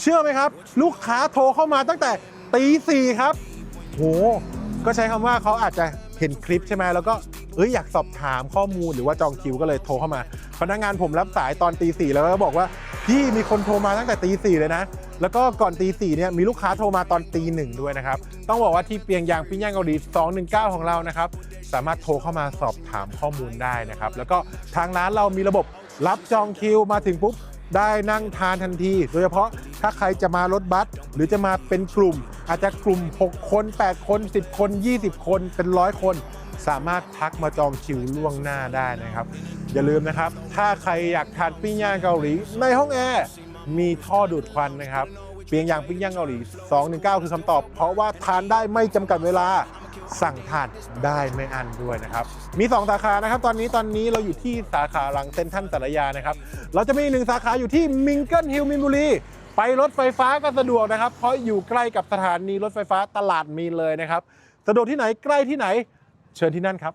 เชื่อไหมครับ ลูกค้าโทรเข้ามาตั้งแต่ตีสี่ครับโหก็ใช้คำว่าเขาอาจจะเห็นคลิปใช่ไหมแล้วก็เอ้ยอยากสอบถามข้อมูลหรือว่าจองคิวก็เลยโทรเข้ามา พนักงานผมรับสายตอนตีสี่แล้วก็บอกว่าพี่มีคนโทรมาตั้งแต่ตีสี่เลยนะ แล้วก็ก่อนตีสี่เนี่ยมีลูกค้าโทรมาตอนตีหนึ่งด้วยนะครับ ต้องบอกว่าที่เปียงยางปิ้งย่างเกาหลี219 ของเรานะครับ สามารถโทรเข้ามาสอบถามข้อมูลได้นะครับ แล้วก็ทางร้านเรามีระบบรับจองคิวมาถึงปุ๊บได้นั่งทานทันที โดยเฉพาะ ถ้าใครจะมารถบัสหรือจะมาเป็นกลุ่ม อาจจะกลุ่ม 6 คน 8 คน 10 คน 20 คนเป็นร้อยคน สามารถทักมาจองคิวล่วงหน้าได้นะครับ อย่าลืมนะครับ ถ้าใครอยากทานปิ้งย่างเกาหลีในห้องแอร์มีท่อดูดควันนะครับเปียงย่างปิ้งย่างเกาหลี 219 คือคำตอบ เพราะว่าทานได้ไม่จำกัดเวลาสั่งทานได้ไม่อันด้วยนะครับ มี 2 สาขานะครับ ตอนนี้ตอนนี้เราอยู่ที่สาขาหลังเซ็นทรัลสารยานะครับ เราจะมีอีกหนึ่งสาขาอยู่ที่มิงเกิลฮิลมินบุรี ไปรถไฟฟ้าก็สะดวกนะครับ เพราะอยู่ใกล้กับสถานีรถไฟฟ้าตลาดมีนเลยนะครับ สะดวกที่ไหนใกล้ที่ไหน เชิญที่นั่นครับ